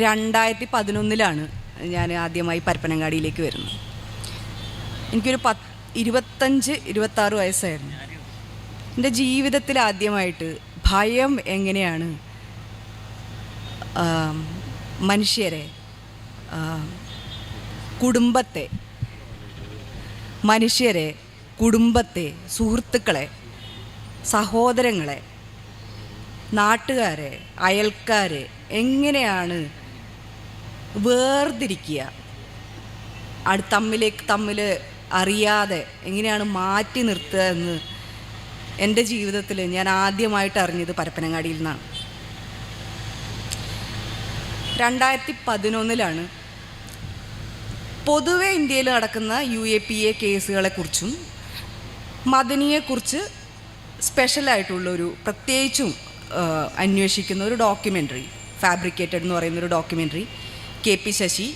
രണ്ടായിരത്തി പതിനൊന്നിലാണ് ഞാൻ ആദ്യമായി പരപ്പനങ്ങാടിയിലേക്ക് വരുന്നത്. എനിക്കൊരു പത്ത് ഇരുപത്തഞ്ച് ഇരുപത്താറ് വയസ്സായിരുന്നു. എന്റെ ജീവിതത്തിൽ ആദ്യമായിട്ട് ഭയം എങ്ങനെയാണ് മനുഷ്യരെ കുടുംബത്തെ മനുഷ്യരെ കുടുംബത്തെ സുഹൃത്തുക്കളെ സഹോദരങ്ങളെ നാട്ടുകാരെ അയൽക്കാരെ എങ്ങനെയാണ് വേർതിരിക്കുക. അടു തമ്മിലേക്ക് തമ്മിൽ അറിയാതെ എങ്ങനെയാണ് മാറ്റി നിർത്തുക എന്ന് എന്റെ ജീവിതത്തിൽ ഞാൻ ആദ്യമായിട്ട് അറിഞ്ഞത് പരപ്പനങ്ങാടിയിൽ നിന്നാണ്. രണ്ടായിരത്തി പതിനൊന്നിലാണ് പൊതുവെ ഇന്ത്യയിൽ നടക്കുന്ന യു എ പി എ കേസുകളെക്കുറിച്ചും മദനിയെക്കുറിച്ച് സ്പെഷ്യലായിട്ടുള്ളൊരു പ്രത്യേകിച്ചും അന്വേഷിക്കുന്ന ഒരു ഡോക്യുമെന്ററി ഫാബ്രിക്കേറ്റഡ് എന്ന് പറയുന്നൊരു documentary K P Sasi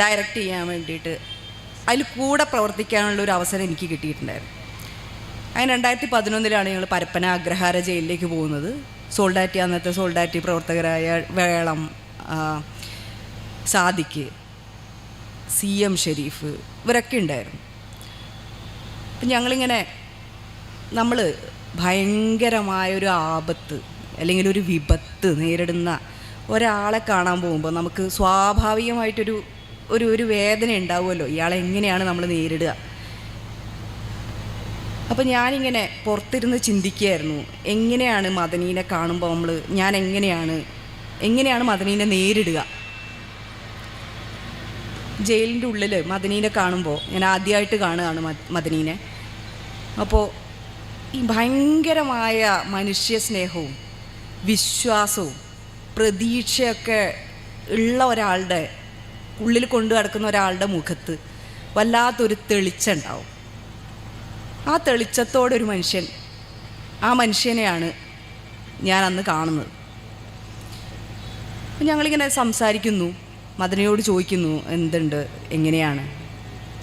direct ചെയ്യാൻ വേണ്ടിയിട്ട് അതിൽ കൂടെ പ്രവർത്തിക്കാനുള്ള ഒരു അവസരം എനിക്ക് കിട്ടിയിട്ടുണ്ടായിരുന്നു. അതിന് രണ്ടായിരത്തി പതിനൊന്നിലാണ് ഞങ്ങൾ പരപ്പന അഗ്രഹാര ജയിലിലേക്ക് പോകുന്നത്. സോൾഡാറ്റി അന്നത്തെ സോൾഡാറ്റി പ്രവർത്തകരായ വേളം സാദിക്ക് സി എം ഷെരീഫ് ഇവരൊക്കെ ഉണ്ടായിരുന്നു. അപ്പം ഞങ്ങളിങ്ങനെ നമ്മൾ ഭയങ്കരമായൊരു ആപത്ത് അല്ലെങ്കിൽ ഒരു വിപത്ത് നേരിടുന്ന ഒരാളെ കാണാൻ പോകുമ്പോൾ നമുക്ക് സ്വാഭാവികമായിട്ടൊരു ഒരു ഒരു വേദന ഉണ്ടാവുമല്ലോ. ഇയാളെ എങ്ങനെയാണ് നമ്മൾ നേരിടുക? അപ്പം ഞാനിങ്ങനെ പുറത്തിരുന്ന് ചിന്തിക്കുകയായിരുന്നു. എങ്ങനെയാണ് മദനീനെ കാണുമ്പോൾ നമ്മൾ ഞാൻ എങ്ങനെയാണ് എങ്ങനെയാണ് മദനീനെ നേരിടുക? ജയിലിന്റെ ഉള്ളിൽ മദനീനെ കാണുമ്പോൾ ഞാൻ ആദ്യമായിട്ട് കാണുകയാണ് മദനീനെ. അപ്പോൾ ഈ ഭയങ്കരമായ മനുഷ്യ സ്നേഹവും വിശ്വാസവും പ്രതീക്ഷയൊക്കെ ഉള്ള ഒരാളുടെ ഉള്ളിൽ കൊണ്ടു കിടക്കുന്ന ഒരാളുടെ മുഖത്ത് വല്ലാത്തൊരു തെളിച്ചുണ്ടാവും ആ തെളിച്ചത്തോടൊരു മനുഷ്യൻ ആ മനുഷ്യനെയാണ് ഞാൻ അന്ന് കാണുന്നത്. ഞങ്ങളിങ്ങനെ സംസാരിക്കുന്നു മദനയോട് ചോദിക്കുന്നു എന്തുണ്ട് എങ്ങനെയാണ്?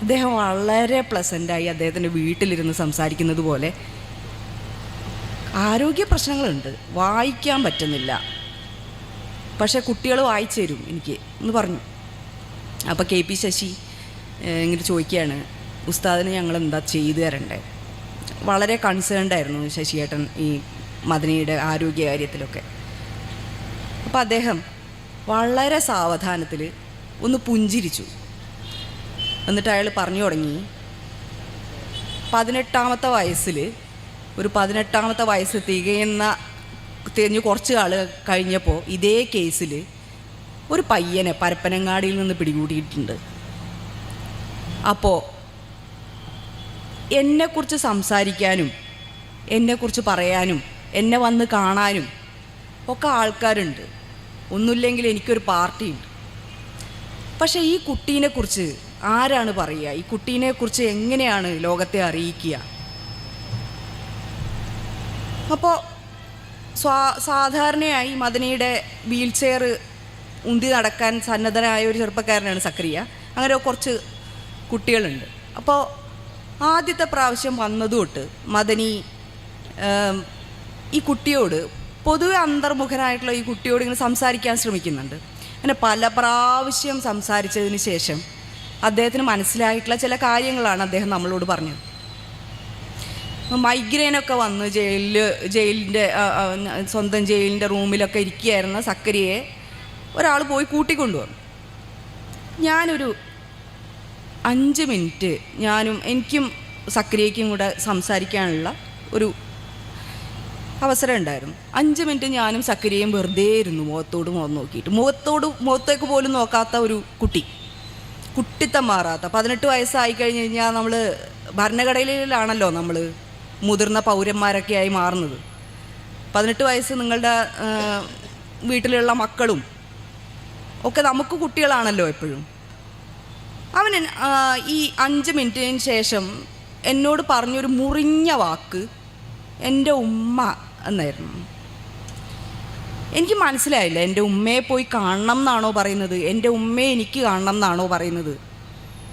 അദ്ദേഹം വളരെ പ്ലസന്റായി അദ്ദേഹത്തിന്റെ വീട്ടിലിരുന്ന് സംസാരിക്കുന്നത് പോലെ ആരോഗ്യ പ്രശ്നങ്ങളുണ്ട് വായിക്കാൻ പറ്റുന്നില്ല. പക്ഷേ കുട്ടികൾ വായിച്ചു തരും എനിക്ക് എന്ന് പറഞ്ഞു. അപ്പോൾ കെ പി ശശി ഇങ്ങനെ ചോദിക്കുകയാണ് ഉസ്താദിനെ ഞങ്ങൾ എന്താ ചെയ്തു തരണ്ടേ? വളരെ കൺസേൺഡ് ആയിരുന്നു ശശിയേട്ടൻ ഈ മദനിയുടെ ആരോഗ്യ കാര്യത്തിലൊക്കെ അപ്പോൾ അദ്ദേഹം വളരെ സാവധാനത്തിൽ ഒന്ന് പുഞ്ചിരിച്ചു. എന്നിട്ട് അയാൾ പറഞ്ഞു തുടങ്ങി പതിനെട്ടാമത്തെ വയസ്സിൽ ഒരു പതിനെട്ടാമത്തെ വയസ്സ് തികയുന്ന തികഞ്ഞ് കുറച്ച് ആൾ കഴിഞ്ഞപ്പോൾ ഇതേ കേസിൽ ഒരു പയ്യനെ പരപ്പനങ്ങാടിയിൽ നിന്ന് പിടികൂടിയിട്ടുണ്ട്. അപ്പോൾ എന്നെക്കുറിച്ച് സംസാരിക്കാനും എന്നെക്കുറിച്ച് പറയാനും എന്നെ വന്ന് കാണാനും ഒക്കെ ആൾക്കാരുണ്ട്. ഒന്നുമില്ലെങ്കിൽ എനിക്കൊരു പാർട്ടിയുണ്ട്. പക്ഷേ ഈ കുട്ടീനെക്കുറിച്ച് ആരാണ് പറയുക? ഈ കുട്ടീനെക്കുറിച്ച് എങ്ങനെയാണ് ലോകത്തെ അറിയിക്കുക? അപ്പോൾ സ്വാ സാധാരണയായി മദനയുടെ വീൽ ചെയർ ഉന്തി നടക്കാൻ സന്നദ്ധനായ ഒരു ചെറുപ്പക്കാരനാണ് സക്രിയ. അങ്ങനെ കുറച്ച് കുട്ടികളുണ്ട്. അപ്പോൾ ആദ്യത്തെ പ്രാവശ്യം വന്നതുകൊണ്ട് മദനി ഈ കുട്ടിയോട് പൊതുവെ അന്തർമുഖനായിട്ടുള്ള ഈ കുട്ടിയോട് ഇങ്ങനെ സംസാരിക്കാൻ ശ്രമിക്കുന്നുണ്ട്. അങ്ങനെ പല പ്രാവശ്യം സംസാരിച്ചതിന് ശേഷം അദ്ദേഹത്തിന് മനസ്സിലായിട്ടുള്ള ചില കാര്യങ്ങളാണ് അദ്ദേഹം നമ്മളോട് പറഞ്ഞത്. മൈഗ്രെയിനൊക്കെ വന്ന് ജയിലിൽ ജയിലിന്റെ സ്വന്തം ജയിലിന്റെ റൂമിലൊക്കെ ഇരിക്കുകയായിരുന്ന സക്കരിയെ ഒരാൾ പോയി കൂട്ടിക്കൊണ്ടുവന്നു. ഞാനൊരു അഞ്ച് മിനിറ്റ് ഞാനും എനിക്കും സക്രിയയ്ക്കും കൂടെ സംസാരിക്കാനുള്ള ഒരു അവസരം ഉണ്ടായിരുന്നു. അഞ്ച് മിനിറ്റ് ഞാനും സക്രിയയും വെറുതെ ഇരുന്നു മുഖത്തോട് മുഖം നോക്കിയിട്ട്. മുഖത്തോട് മുഖത്തേക്ക് പോലും നോക്കാത്ത ഒരു കുട്ടി. കുട്ടിത്തം മാറാത്ത. പതിനെട്ട് വയസ്സായി കഴിഞ്ഞ് കഴിഞ്ഞാൽ നമ്മൾ ഭരണഘടനയിലാണല്ലോ നമ്മൾ മുതിർന്ന പൗരന്മാരൊക്കെയായി മാറുന്നത്. പതിനെട്ട് വയസ്സ് നിങ്ങളുടെ വീട്ടിലുള്ള മക്കളും ഒക്കെ നമുക്ക് കുട്ടികളാണല്ലോ എപ്പോഴും. അവൻ ഈ അഞ്ച് മിനിറ്റിന് ശേഷം എന്നോട് പറഞ്ഞൊരു മുറിഞ്ഞ വാക്ക് എന്റെ ഉമ്മ എന്നായിരുന്നു. എനിക്ക് മനസ്സിലായില്ല എന്റെ ഉമ്മയെ പോയി കാണണം എന്നാണോ പറയുന്നത്? എന്റെ ഉമ്മയെ എനിക്ക് കാണണം എന്നാണോ പറയുന്നത്?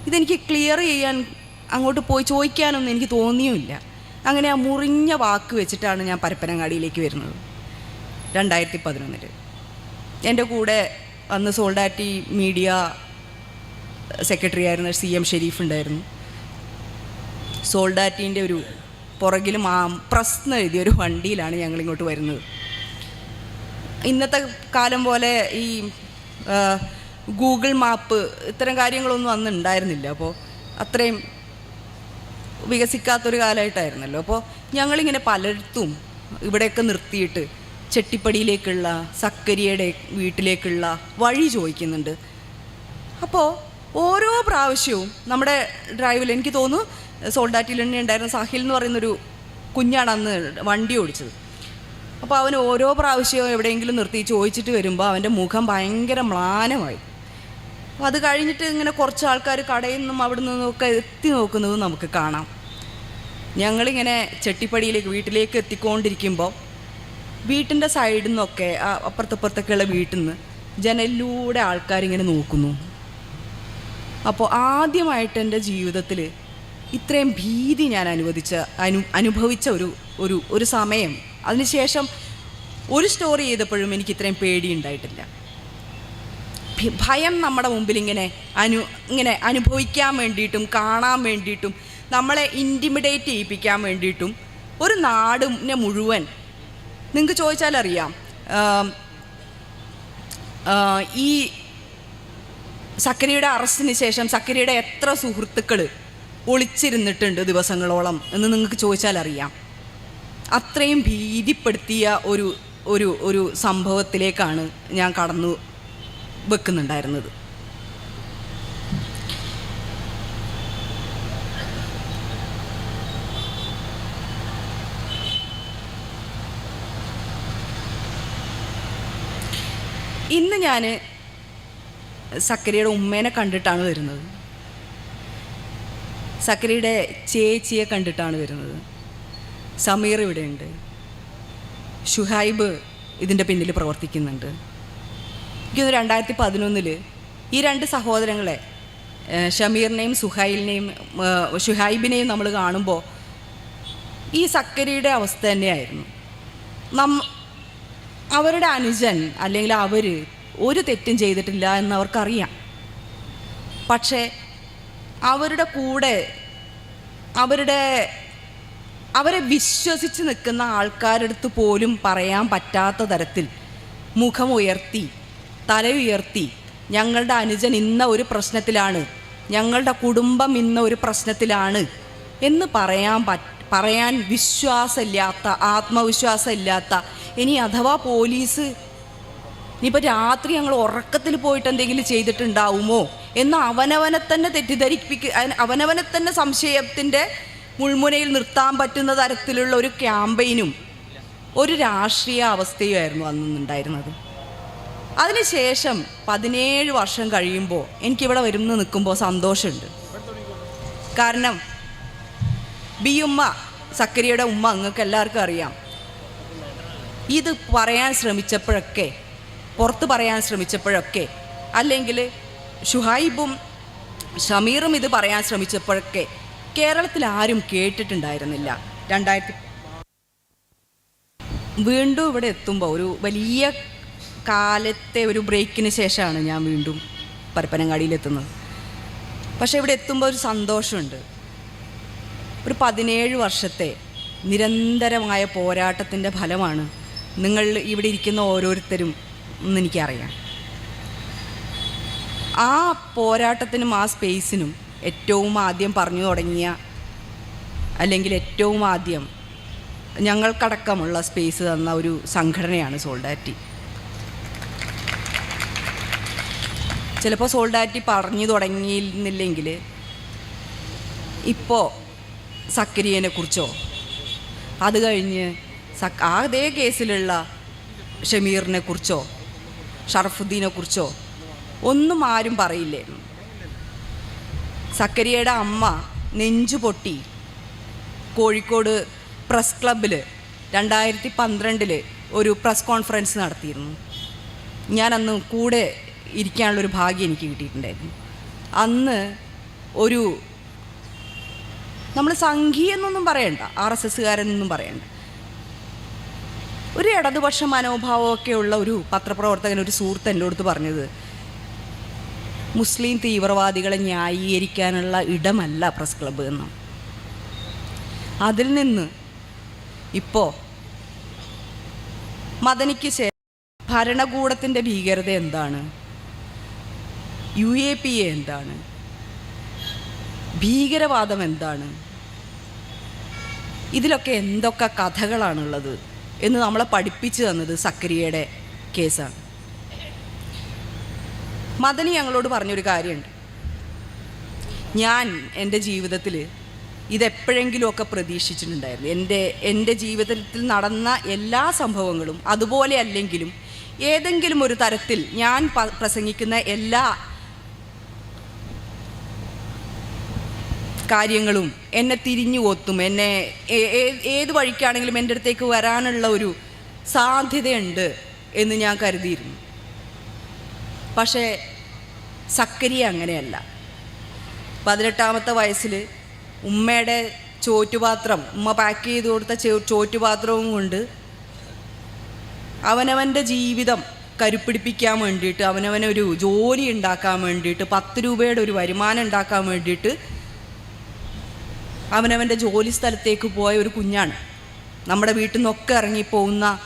ഇതെനിക്ക് ക്ലിയർ ചെയ്യാൻ അങ്ങോട്ട് പോയി ചോദിക്കാനൊന്നും എനിക്ക് തോന്നിയുമില്ല. അങ്ങനെ ആ മുറിഞ്ഞ വാക്ക് വെച്ചിട്ടാണ് ഞാൻ പരപ്പനങ്ങാടിയിലേക്ക് വരുന്നത്. രണ്ടായിരത്തി പതിനൊന്നിൽ എന്റെ കൂടെ അന്ന് സോൾഡാറ്റി മീഡിയ സെക്രട്ടറി ആയിരുന്ന സി എം ഷെരീഫ് ഉണ്ടായിരുന്നു. സോൾഡാറ്റീന്റെ ഒരു പുറകിൽ മാ പ്രശ്നം എഴുതിയ ഒരു വണ്ടിയിലാണ് ഞങ്ങൾ ഇങ്ങോട്ട് വരുന്നത്. ഇന്നത്തെ കാലം പോലെ ഈ ആ, ഗൂഗിൾ മാപ്പ് ഇത്തരം കാര്യങ്ങളൊന്നും അന്ന് ഉണ്ടായിരുന്നില്ല. അപ്പോൾ അത്രയും വികസിക്കാത്തൊരു കാലമായിട്ടായിരുന്നല്ലോ. അപ്പോൾ ഞങ്ങളിങ്ങനെ പലയിടത്തും ഇവിടെയൊക്കെ നിർത്തിയിട്ട് ചെട്ടിപ്പടിയിലേക്കുള്ള സക്കരിയുടെ വീട്ടിലേക്കുള്ള വഴി ചോദിക്കുന്നുണ്ട്. അപ്പോൾ ഓരോ പ്രാവശ്യവും നമ്മുടെ ഡ്രൈവിൽ എനിക്ക് തോന്നുന്നു സോൾഡാറ്റിൽ തന്നെ ഉണ്ടായിരുന്ന സാഹിൽ എന്ന് പറയുന്നൊരു കുഞ്ഞാണ് അന്ന് വണ്ടി ഓടിച്ചത്. അപ്പോൾ അവൻ ഓരോ പ്രാവശ്യവും എവിടെയെങ്കിലും നിർത്തി ചോദിച്ചിട്ട് വരുമ്പോൾ അവന്റെ മുഖം ഭയങ്കര മ്ലാനമായി. അപ്പോൾ അത് കഴിഞ്ഞിട്ട് ഇങ്ങനെ കുറച്ച് ആൾക്കാർ കടയിൽ നിന്നും അവിടെ നിന്നൊക്കെ എത്തി നോക്കുന്നത് നമുക്ക് കാണാം. ഞങ്ങളിങ്ങനെ ചെട്ടിപ്പടിയിലേക്ക് വീട്ടിലേക്ക് എത്തിക്കൊണ്ടിരിക്കുമ്പോൾ വീട്ടിന്റെ സൈഡിൽ നിന്നൊക്കെ അപ്പുറത്തപ്പുറത്തൊക്കെയുള്ള വീട്ടിൽ നിന്ന് ജനലിലൂടെ ആൾക്കാരിങ്ങനെ നോക്കുന്നു. അപ്പോൾ ആദ്യമായിട്ട് എന്റെ ജീവിതത്തിൽ ഇത്രയും ഭീതി ഞാൻ അനുവദിച്ച അനു അനുഭവിച്ച ഒരു ഒരു ഒരു സമയം. അതിനുശേഷം ഒരു സ്റ്റോറി ചെയ്തപ്പോഴും എനിക്ക് ഇത്രയും പേടി ഉണ്ടായിട്ടില്ല. ഭയം നമ്മുടെ മുമ്പിൽ ഇങ്ങനെ അനു ഇങ്ങനെ അനുഭവിക്കാൻ വേണ്ടിയിട്ടും കാണാൻ വേണ്ടിയിട്ടും നമ്മളെ ഇന്റിമിഡേറ്റ് ചെയ്യിപ്പിക്കാൻ വേണ്ടിയിട്ടും ഒരു നാടിനെ മുഴുവൻ നിങ്ങൾക്ക് ചോദിച്ചാലറിയാം. ഈ സക്കരിയുടെ അറസ്റ്റിന് ശേഷം സക്കരിയുടെ എത്ര സുഹൃത്തുക്കൾ ഒളിച്ചിരുന്നിട്ടുണ്ട് ദിവസങ്ങളോളം എന്ന് നിങ്ങൾക്ക് ചോദിച്ചാലറിയാം. അത്രയും ഭീതിപ്പെടുത്തിയ ഒരു ഒരു ഒരു സംഭവത്തിലേക്കാണ് ഞാൻ കടന്നു വെക്കുന്നുണ്ടായിരുന്നത്. ഇന്ന് ഞാൻ സക്കരിയുടെ ഉമ്മേനെ കണ്ടിട്ടാണ് വരുന്നത്. സക്കരിയുടെ ചേച്ചിയെ കണ്ടിട്ടാണ് വരുന്നത്. സമീർ ഇവിടെയുണ്ട്. ഷുഹൈബ് ഇതിന്റെ പിന്നിൽ പ്രവർത്തിക്കുന്നുണ്ട്. എനിക്ക് രണ്ടായിരത്തി പതിനൊന്നിൽ ഈ രണ്ട് സഹോദരങ്ങളെ ഷമീറിനെയും സുഹൈലിനെയും ഷുഹൈബിനെയും നമ്മൾ കാണുമ്പോൾ ഈ സക്കരിയുടെ അവസ്ഥ തന്നെയായിരുന്നു. നം അവരുടെ അനുജൻ അല്ലെങ്കിൽ അവർ ഒരു തെറ്റും ചെയ്തിട്ടില്ല എന്ന് അവർക്കറിയാം പക്ഷേ അവരുടെ കൂടെ അവരുടെ അവരെ വിശ്വസിച്ച് നിൽക്കുന്ന ആൾക്കാരുടെ അടുത്ത് പോലും പറയാൻ പറ്റാത്ത തരത്തിൽ മുഖം ഉയർത്തി തല ഉയർത്തി ഞങ്ങളുടെ അനുജൻ ഇന്ന ഒരു പ്രശ്നത്തിലാണ്. ഞങ്ങളുടെ കുടുംബം ഇന്ന ഒരു പ്രശ്നത്തിലാണ്. എന്ന് പറയാൻ പറയാൻ വിശ്വാസമില്ലാത്ത ആത്മവിശ്വാസമില്ലാത്ത ഇനി അഥവാ പോലീസ് ഇനിയിപ്പോൾ രാത്രി ഞങ്ങൾ ഉറക്കത്തിൽ പോയിട്ട് എന്തെങ്കിലും ചെയ്തിട്ടുണ്ടാവുമോ? എന്ന് അവനവനെ തന്നെ തെറ്റിദ്ധരിപ്പിക്ക അവന- അവനവനെ തന്നെ സംശയത്തിന്റെ മുൾമുനയിൽ നിർത്താൻ പറ്റുന്ന തരത്തിലുള്ള ഒരു ക്യാമ്പയിനും ഒരു രാഷ്ട്രീയ അവസ്ഥയുമായിരുന്നു അന്നുണ്ടായിരുന്നത്. അതിനുശേഷം പതിനേഴ് വർഷം കഴിയുമ്പോൾ എനിക്കിവിടെ വരുന്ന നിൽക്കുമ്പോൾ സന്തോഷമുണ്ട്. കാരണം ബി ഉമ്മ സക്കരിയുടെ ഉമ്മ നിങ്ങൾക്ക് എല്ലാവർക്കും അറിയാം. ഇത് പറയാൻ ശ്രമിച്ചപ്പോഴൊക്കെ പുറത്ത് പറയാൻ ശ്രമിച്ചപ്പോഴൊക്കെ അല്ലെങ്കിൽ ഷുഹൈബും ഷമീറും ഇത് പറയാൻ ശ്രമിച്ചപ്പോഴൊക്കെ കേരളത്തിൽ ആരും കേട്ടിട്ടുണ്ടായിരുന്നില്ല. രണ്ടായിരത്തി വീണ്ടും ഇവിടെ എത്തുമ്പോൾ ഒരു വലിയ കാലത്തെ ഒരു ബ്രേക്കിന് ശേഷമാണ് ഞാൻ വീണ്ടും പരപ്പനങ്ങാടിയിലെത്തുന്നത്. പക്ഷേ ഇവിടെ എത്തുമ്പോൾ ഒരു സന്തോഷമുണ്ട്. ഒരു പതിനേഴ് വർഷത്തെ നിരന്തരമായ പോരാട്ടത്തിന്റെ ഫലമാണ് നിങ്ങൾ ഇവിടെ ഇരിക്കുന്ന ഓരോരുത്തരും എന്ന് എനിക്കറിയാം. ആ പോരാട്ടത്തിനും ആ സ്പേസിനും ഏറ്റവും ആദ്യം പറഞ്ഞു തുടങ്ങിയ അല്ലെങ്കിൽ ഏറ്റവും ആദ്യം ഞങ്ങൾക്കടക്കമുള്ള സ്പേസ് തന്ന ഒരു സംഘടനയാണ് സോൾഡാറ്റി. ചിലപ്പോൾ സോൾഡാറ്റി പറഞ്ഞു തുടങ്ങിയിരുന്നില്ലെങ്കിൽ ഇപ്പോൾ സക്കരിയനെ കുറിച്ചോ? അത് കഴിഞ്ഞ് സക് അതേ കേസിലുള്ള ഷമീറിനെ കുറിച്ചോ? ഷറഫുദ്ദീനെ കുറിച്ചോ? ഒന്നും ആരും പറയില്ലായിരുന്നു സക്കരിയയുടെ അമ്മ നെഞ്ചു പൊട്ടി കോഴിക്കോട് പ്രസ് ക്ലബിൽ രണ്ടായിരത്തി പന്ത്രണ്ടിൽ ഒരു പ്രസ് കോൺഫറൻസ് നടത്തിയിരുന്നു. ഞാനന്ന് കൂടെ ഇരിക്കാനുള്ളൊരു ഭാഗ്യം എനിക്ക് കിട്ടിയിട്ടുണ്ടായിരുന്നു. അന്ന് ഒരു നമ്മൾ സംഘീയെന്നൊന്നും പറയണ്ട ആർ എസ് എസ്സുകാരെന്നൊന്നും പറയണ്ട. ഒരു ഇടതുപക്ഷ മനോഭാവമൊക്കെ ഉള്ള ഒരു പത്രപ്രവർത്തകൻ ഒരു സുഹൃത്ത് എന്റെ അടുത്ത് പറഞ്ഞത് മുസ്ലിം തീവ്രവാദികളെ ന്യായീകരിക്കാനുള്ള ഇടമല്ല പ്രസ് ക്ലബ് എന്ന്. അതിൽ നിന്ന് ഇപ്പോൾ മദനിക്ക് ശേഷം ഭരണകൂടത്തിന്റെ ഭീകരത എന്താണ്? യു എ പി എ എന്താണ്? ഭീകരവാദം എന്താണ്? ഇതിലൊക്കെ എന്തൊക്കെ കഥകളാണുള്ളത് എന്ന് നമ്മളെ പഠിപ്പിച്ചു തന്നത് സക്രിയയുടെ കേസാണ്. മദനി ഞങ്ങളോട് പറഞ്ഞൊരു കാര്യമുണ്ട്. ഞാൻ എന്റെ ജീവിതത്തിൽ ഇതെപ്പോഴെങ്കിലുമൊക്കെ പ്രതീക്ഷിച്ചിട്ടുണ്ടായിരുന്നു. എന്റെ എന്റെ ജീവിതത്തിൽ നടന്ന എല്ലാ സംഭവങ്ങളും അതുപോലെ അല്ലെങ്കിലും ഏതെങ്കിലും ഒരു തരത്തിൽ ഞാൻ പ്രസംഗിക്കുന്ന എല്ലാ കാര്യങ്ങളും എന്നെ തിരിഞ്ഞു കൊത്തും. എന്നെ ഏത് വഴിക്കാണെങ്കിലും എന്റെ അടുത്തേക്ക് വരാനുള്ള ഒരു സാധ്യതയുണ്ട് എന്ന് ഞാൻ കരുതിയിരുന്നു. പക്ഷേ സക്കരിയ അങ്ങനെയല്ല. പതിനെട്ടാമത്തെ വയസ്സിൽ ഉമ്മയുടെ ചോറ്റുപാത്രം ഉമ്മ പാക്ക് ചെയ്ത് കൊടുത്ത ചോറ്റുപാത്രവും കൊണ്ട് അവനവന്റെ ജീവിതം കരുപ്പിടിപ്പിക്കാൻ വേണ്ടിയിട്ട് അവനവനൊരു ജോലി ഉണ്ടാക്കാൻ വേണ്ടിയിട്ട് പത്ത് രൂപയുടെ ഒരു വരുമാനം ഉണ്ടാക്കാൻ വേണ്ടിയിട്ട് അവനവന്റെ ജോലി സ്ഥലത്തേക്ക് പോയ ഒരു കുഞ്ഞാണ്. നമ്മുടെ വീട്ടിൽ നിന്നൊക്കെ ഇറങ്ങിപ്പോകുന്ന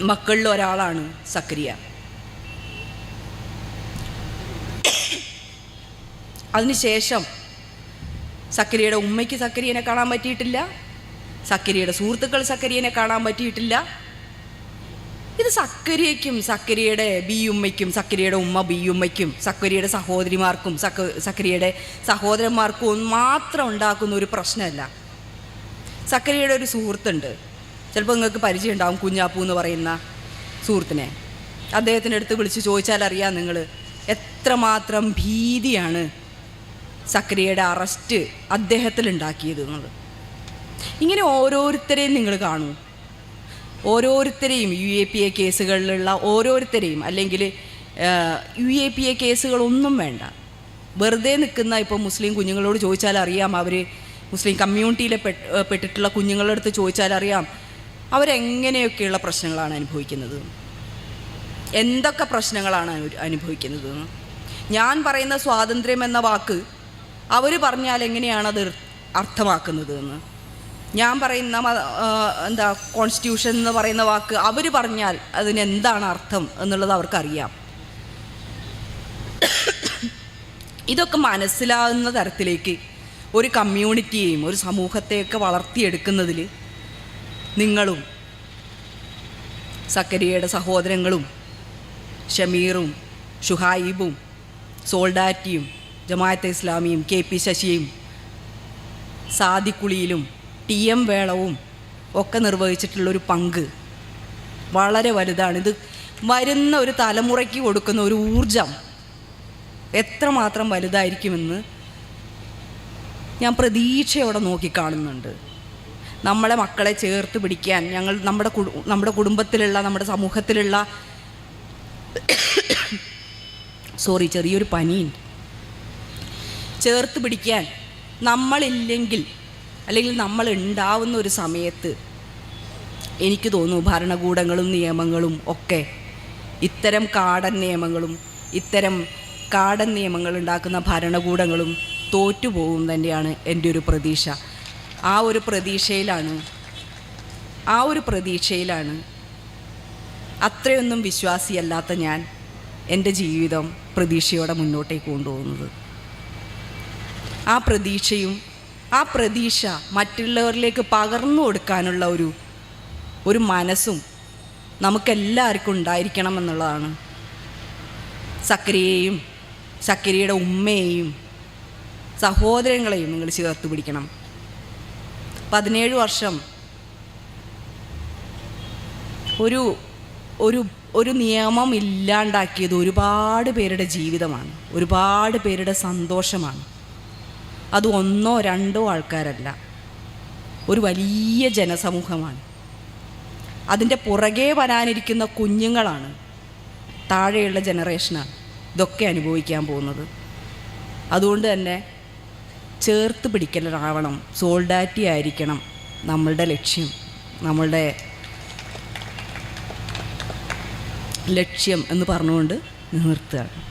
മക്കളിൽ ഒരാളാണ് സക്രിയ. അതിനുശേഷം സക്കരിയുടെ ഉമ്മയ്ക്ക് സക്കരിയനെ കാണാൻ പറ്റിയിട്ടില്ല. സക്കരിയുടെ സുഹൃത്തുക്കൾ സക്കരിയനെ കാണാൻ പറ്റിയിട്ടില്ല. ഇത് സക്കരിയയ്ക്കും സക്കരിയുടെ ബിയുമ്മയ്ക്കും സക്കരിയുടെ ഉമ്മ ബി ഉമ്മയ്ക്കും സക്കരിയുടെ സഹോദരിമാർക്കും സക്ക സക്കരിയുടെ സഹോദരന്മാർക്കും മാത്രം ഉണ്ടാക്കുന്ന ഒരു പ്രശ്നമല്ല. സക്കരിയുടെ ഒരു സുഹൃത്തുണ്ട്. ചിലപ്പോൾ നിങ്ങൾക്ക് പരിചയം ഉണ്ടാവും കുഞ്ഞാപ്പു എന്ന് പറയുന്ന സുഹൃത്തിനെ. അദ്ദേഹത്തിന്റെ അടുത്ത് വിളിച്ച് ചോദിച്ചാൽ അറിയാം നിങ്ങൾ എത്രമാത്രം ഭീതിയാണ് സക്രിയയുടെ അറസ്റ്റ് അദ്ദേഹത്തിൽ ഉണ്ടാക്കിയത് എന്നുള്ളത്. ഇങ്ങനെ ഓരോരുത്തരെയും നിങ്ങൾ കാണൂ. ഓരോരുത്തരെയും യു എ പി എ കേസുകളിലുള്ള ഓരോരുത്തരെയും അല്ലെങ്കിൽ യു എ പി എ കേസുകളൊന്നും വേണ്ട. വെറുതെ നിൽക്കുന്ന ഇപ്പോൾ മുസ്ലിം കുഞ്ഞുങ്ങളോട് ചോദിച്ചാൽ അറിയാം അവർ മുസ്ലിം കമ്മ്യൂണിറ്റിയിലെ പെട്ടിട്ടുള്ള കുഞ്ഞുങ്ങളുടെ അടുത്ത് ചോദിച്ചാൽ അറിയാം അവരെങ്ങനെയൊക്കെയുള്ള പ്രശ്നങ്ങളാണ് അനുഭവിക്കുന്നത്? എന്തൊക്കെ പ്രശ്നങ്ങളാണ് അനുഭവിക്കുന്നത്? ഞാൻ പറയുന്ന സ്വാതന്ത്ര്യം എന്ന വാക്ക് അവർ പറഞ്ഞാൽ എങ്ങനെയാണത് അർത്ഥമാക്കുന്നത് എന്ന്? ഞാൻ പറയുന്ന എന്താ കോൺസ്റ്റിറ്റ്യൂഷൻ എന്ന് പറയുന്ന വാക്ക് അവർ പറഞ്ഞാൽ അതിനെന്താണ് അർത്ഥം എന്നുള്ളത് അവർക്കറിയാം. ഇതൊക്കെ മനസ്സിലാകുന്ന തരത്തിലേക്ക് ഒരു കമ്മ്യൂണിറ്റിയെയും ഒരു സമൂഹത്തെയൊക്കെ വളർത്തിയെടുക്കുന്നതിൽ നിങ്ങളും സക്കരിയയുടെ സഹോദരങ്ങളും ഷമീറും ഷുഹായിബും സോൾഡാറ്റിയും ജമാഅത്തെ ഇസ്ലാമിയും കെ പി ശശിയും സാദിക്കുളിയിലും ടി എം വേളവും ഒക്കെ നിർവഹിച്ചിട്ടുള്ളൊരു പങ്ക്. വളരെ വലുതാണ്. ഇത് വരുന്ന ഒരു തലമുറയ്ക്ക് കൊടുക്കുന്ന ഒരു ഊർജം എത്രമാത്രം വലുതായിരിക്കുമെന്ന് ഞാൻ പ്രതീക്ഷയോടെ നോക്കിക്കാണുന്നുണ്ട്. നമ്മളെ മക്കളെ ചേർത്ത് പിടിക്കാൻ ഞങ്ങൾ നമ്മുടെ നമ്മുടെ കുടുംബത്തിലുള്ള നമ്മുടെ സമൂഹത്തിലുള്ള സോറി ചെറിയൊരു പനിയുണ്ട്. ചേർത്ത് പിടിക്കാൻ നമ്മളില്ലെങ്കിൽ അല്ലെങ്കിൽ നമ്മൾ ഉണ്ടാവുന്ന ഒരു സമയത്ത് എനിക്ക് തോന്നുന്നു ഭരണകൂടങ്ങളും നിയമങ്ങളും ഒക്കെ ഇത്തരം കാടൻ നിയമങ്ങളും ഇത്തരം കാടൻ നിയമങ്ങൾ ഉണ്ടാക്കുന്ന ഭരണകൂടങ്ങളും തോറ്റുപോകും തന്നെയാണ് എന്റെ ഒരു പ്രതീക്ഷ. ആ ഒരു പ്രതീക്ഷയിലാണ് ആ ഒരു പ്രതീക്ഷയിലാണ് അത്രയൊന്നും വിശ്വാസിയല്ലാത്ത ഞാൻ എന്റെ ജീവിതം പ്രതീക്ഷയോടെ മുന്നോട്ടേക്ക് കൊണ്ടുപോകുന്നത്. ആ പ്രതീക്ഷയും ആ പ്രതീക്ഷ മറ്റുള്ളവരിലേക്ക് പകർന്നു കൊടുക്കാനുള്ള ഒരു ഒരു മനസ്സും നമുക്കെല്ലാവർക്കും ഉണ്ടായിരിക്കണം എന്നുള്ളതാണ് സക്രിയയെയും സക്രിയയുടെ ഉമ്മയെയും സഹോദരങ്ങളെയും നിങ്ങൾ ചേർത്ത് പിടിക്കണം. പതിനേഴ് വർഷം ഒരു ഒരു ഒരു നിയമം ഇല്ലാണ്ടാക്കിയത് ഒരുപാട് പേരുടെ ജീവിതമാണ്. ഒരുപാട് പേരുടെ സന്തോഷമാണ്. അത് ഒന്നോ രണ്ടോ ആൾക്കാരല്ല. ഒരു വലിയ ജനസമൂഹമാണ്. അതിന്റെ പുറകെ വരാനിരിക്കുന്ന കുഞ്ഞുങ്ങളാണ് താഴെയുള്ള ജനറേഷനാണ് ഇതൊക്കെ അനുഭവിക്കാൻ പോകുന്നത്. അതുകൊണ്ട് തന്നെ ചേർത്ത് പിടിക്കലാവണം സോൾഡാറ്റി ആയിരിക്കണം നമ്മളുടെ ലക്ഷ്യം നമ്മളുടെ ലക്ഷ്യം എന്ന് പറഞ്ഞുകൊണ്ട് നിർത്തുകയാണ്.